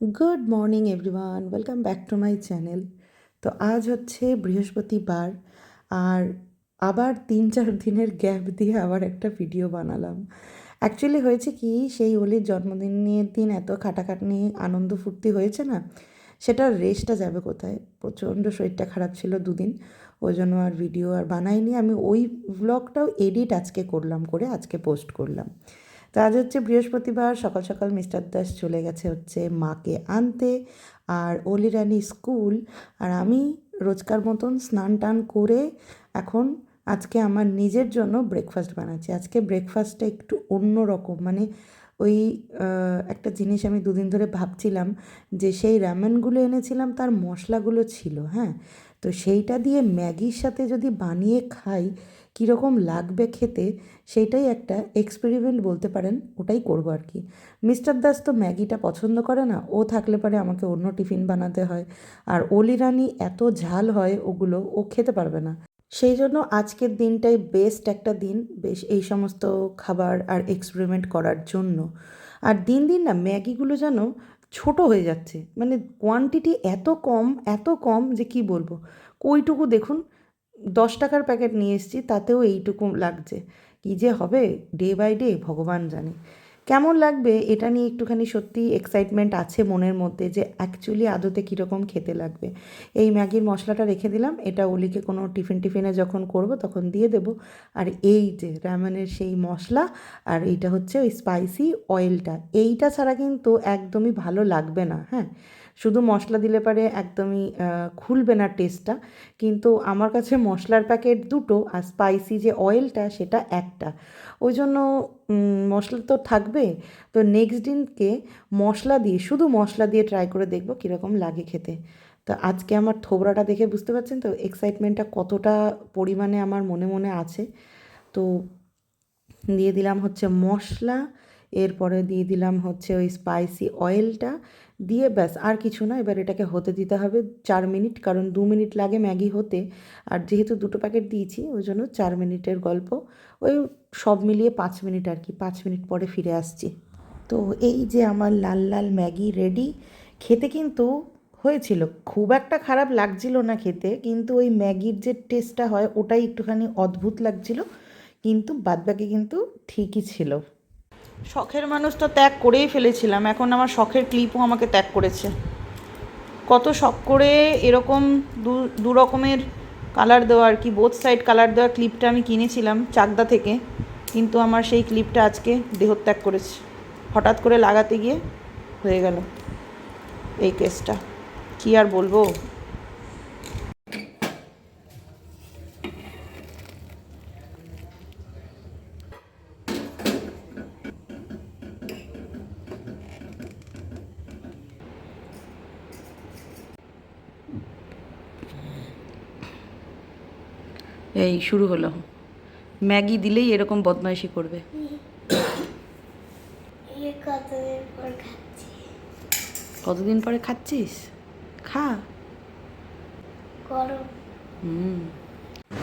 Good morning everyone welcome back to my channel তো আজ হচ্ছে বৃহস্পতিবার, আর আবার তিন চার দিনের গ্যাপ দিয়ে আবার একটা ভিডিও বানালাম। অ্যাকচুয়ালি হয়েছে কি, সেই অলির জন্মদিনের দিন এত খাটাখাটনি, আনন্দ ফুর্তি হয়েছে না, সেটার রেস্টটা যাবে কোথায়? প্রচণ্ড শরীরটা খারাপ ছিল দুদিন, ওই জন্য আর ভিডিও আর বানাইনি। আমি ওই ব্লগটাও এডিট আজকে করলাম, করে আজকে পোস্ট করলাম। তো আজ হচ্ছে বৃহস্পতিবার, সকাল সকাল মিস্টার দাস চলে গেছে হচ্ছে মাকে আনতে আর অলি রানী স্কুল। আর আমি রোজকার মতন স্নান টান করে এখন আজকে আমার নিজের জন্য ব্রেকফাস্ট বানাচ্ছি। আজকে ব্রেকফাস্টটা একটু অন্য রকম মানে ওই একটা জিনিস আমি দুদিন ধরে ভাবছিলাম যে সেই র্যামেনগুলো এনেছিলাম তার মশলাগুলো ছিল হ্যাঁ? তো সেইটা দিয়ে ম্যাগির সাথে যদি বানিয়ে খাই, কীরকম লাগবে খেতে? সেইটাই একটা এক্সপেরিমেন্ট বলতে পারেন, ওটাই করব আর কি। মিস্টার দাস তো ম্যাগিটা পছন্দ করে না, ও থাকলে পরে আমাকে অন্য টিফিন বানাতে হয়। আর অলি রানি এত ঝাল হয় ওগুলো, ও খেতে পারবে না। সেই জন্য আজকের দিনটাই বেস্ট একটা দিন বেশ এই সমস্ত খাবার আর এক্সপেরিমেন্ট করার জন্য। আর দিন দিন না ম্যাগিগুলো যেন ছোট হয়ে যাচ্ছে। মানে কোয়ান্টিটি এত কম এত কম যে কি বলব? ওইটুকু দেখুন, দশ টাকার প্যাকেট নিয়ে এসেছি, তাতেও এইটুকু লাগছে। কী যে হবে? ডে বাই ডে ভগবান জানে। কেমন লাগবে? এটা নিয়ে একটুখানি সত্যি এক্সাইটমেন্ট আছে মনের মধ্যে যে অ্যাকচুয়ালি আদতে কীরকম খেতে লাগবে। এই ম্যাগির মশলাটা রেখে দিলাম। এটা ওলিকে কোনো টিফিন টিফিনে যখন করব তখন দিয়ে দেব। আর এই যে র্যামেনের সেই মশলা, আর এইটা হচ্ছে ওই স্পাইসি অয়েলটা এইটা ছাড়া কিন্তু একদমই ভালো লাগবে না হ্যাঁ? শুধু মশলা দিলে পারে একদমই খুলবে না টেস্টটা কিন্তু আমার কাছে মশলার প্যাকেট দুটো আর স্পাইসি যে অয়েলটা সেটা একটা। ওই জন্য মশলা তো থাকবে। তো নেক্সট দিনকে মশলা দিয়ে, শুধু মশলা দিয়ে ট্রাই করে দেখব কীরকম লাগে খেতে। তো আজকে আমার থোবরাটা দেখে বুঝতে পারছেন তো এক্সাইটমেন্টটা কতটা পরিমাণে আমার মনে মনে আছে। তো দিয়ে দিলাম হচ্ছে মশলা এরপরে দিয়ে দিলাম হচ্ছে ওই স্পাইসি অয়েলটা দিয়ে ব্যাস, আর কিছু না, এবার এটাকে হতে দিতে হবে চার মিনিট, কারণ দু মিনিট লাগে ম্যাগি হতে। আর যেহেতু দুটো প্যাকেট দিয়েছি, ওই জন্য চার মিনিটের গল্প। ওই সব মিলিয়ে পাঁচ মিনিট আর কি, পাঁচ মিনিট পরে ফিরে আসছি। তো এই যে আমার লাল লাল ম্যাগি রেডি খেতে কিন্তু হয়েছিল। খুব একটা খারাপ লাগছিল না খেতে, কিন্তু ওই ম্যাগির যে টেস্টটা হয়, ওটাই একটুখানি অদ্ভুত লাগছিল। কিন্তু বাদবাকি কিন্তু ঠিকই ছিল। শখের মানুষ তো ত্যাগ করেই ফেলেছিলাম। এখন আমার শখের ক্লিপও আমাকে ত্যাগ করেছে। কত শখ করে এরকম দু রকমের কালার দেওয়া আর কি বোথ সাইড কালার দেওয়া ক্লিপটা আমি কিনেছিলাম চাকদা থেকে। কিন্তু আমার সেই ক্লিপটা আজকে দেহত্যাগ করেছে। হঠাৎ করে লাগাতে গিয়ে হয়ে গেল এই কেসটা কি আর বলব? এই শুরু হলো। ম্যাগি দিলেই এরকম বদমাইশি করবে। কতদিন পর খাচ্ছি? কতদিন পরে খাচ্ছিস? খা। হুম।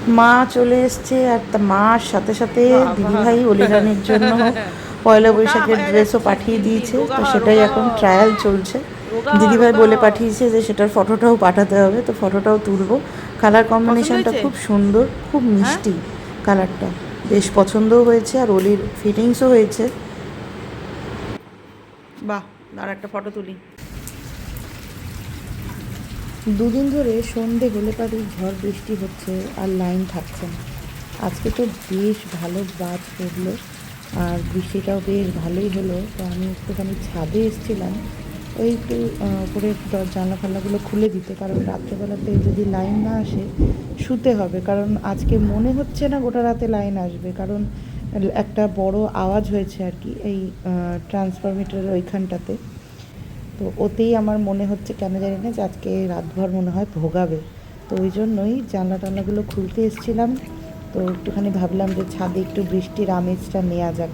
মা চলে এসছে আর তা মার সাথে সাথে দিদিভাই অলিরানের জন্য পয়লা বৈশাখের ড্রেসও পাঠিয়ে দিয়েছে। তো সেটাই এখন ট্রায়াল চলছে। দিদিভাই বলে পাঠিয়েছে যে সেটার ফটোটাও পাঠাতে হবে তো ফটোটাও তুলবো। কালার কম্বিনেশনটা খুব সুন্দর খুব মিষ্টি কালারটা বেশ পছন্দও হয়েছে আর অলির ফিটিংসও হয়েছে। বাহ আর একটা ফটো তুলি। দুদিন ধরে সন্ধে হলে পারে ঝড় বৃষ্টি হচ্ছে আর লাইন থাকছে না। আজকে তো বেশ ভালো বাজ পড়ল আর বৃষ্টিটাও বেশ ভালোই হলো তো আমি একটুখানি ছাদে এসেছিলাম। ওই একটু আহ, উপরে দর- জানলা ফাল্লাগুলো খুলে দিতে কারণ রাত্রেবেলাতে যদি লাইন না আসে শুতে হবে। কারণ আজকে মনে হচ্ছে না গোটা রাতে লাইন আসবে। কারণ একটা বড় আওয়াজ হয়েছে আর কি এই ট্রান্সফরমিটারের ওইখানটাতে। তো ওতেই আমার মনে হচ্ছে কেন জানি না যে আজকে রাতভর মনে হয় ভোগাবে। তো ওই জন্যই জানলা টানলাগুলো খুলতে এসেছিলাম। তো একটুখানি ভাবলাম যে ছাদে একটু বৃষ্টির আমেজটা নেওয়া যাক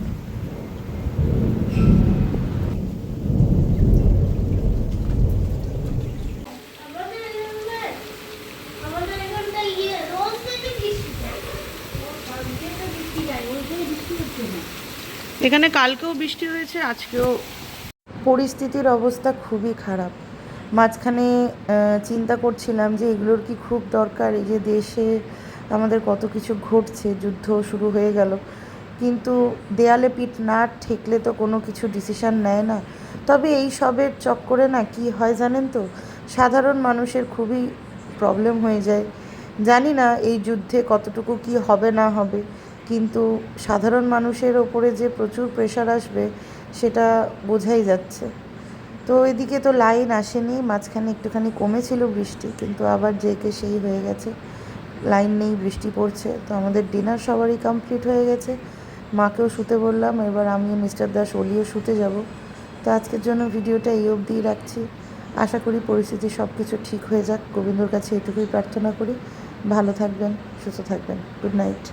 আমাদের এখানে আমাদের এখানটা ইয়ে রোজ থেকে বৃষ্টি যায় কালকে তো বৃষ্টি যায় ওই থেকে বৃষ্টি হচ্ছে না এখানে কালকেও বৃষ্টি হয়েছে, আজকেও। পরিস্থিতির অবস্থা খুবই খারাপ। মাঝখানে চিন্তা করছিলাম যে এগুলোর কি খুব দরকার, এই যে দেশে আমাদের কত কিছু ঘটছে, যুদ্ধ শুরু হয়ে গেল। কিন্তু দেয়ালে পিঠ না ঠেকলে তো কোনো কিছু ডিসিশন নেয় না। তবে এই সবের চক্করে না কি হয় জানেন তো? সাধারণ মানুষের খুবই প্রবলেম হয়ে যায়। জানি না এই যুদ্ধে কতটুকু কি হবে না হবে। কিন্তু সাধারণ মানুষের ওপরে যে প্রচুর প্রেশার আসবে, সেটা বোঝাই যাচ্ছে। তো এদিকে তো লাইন আসেনি, মাঝখানে একটুখানি কমেছিল বৃষ্টি, কিন্তু আবার জেকে সেই হয়ে গেছে। লাইন নেই, বৃষ্টি পড়ছে, তো আমাদের ডিনার সবারই কমপ্লিট হয়ে গেছে। মাকেও শুতে বললাম, এবার আমিও মিস্টার দাস ওলিও শুতে যাব। তো আজকের জন্য ভিডিওটা এই অবধিই রাখছি। আশা করি পরিস্থিতি সব কিছু ঠিক হয়ে যাক। গোবিন্দর কাছে এটুকুই প্রার্থনা করি। ভালো থাকবেন, সুস্থ থাকবেন। Good night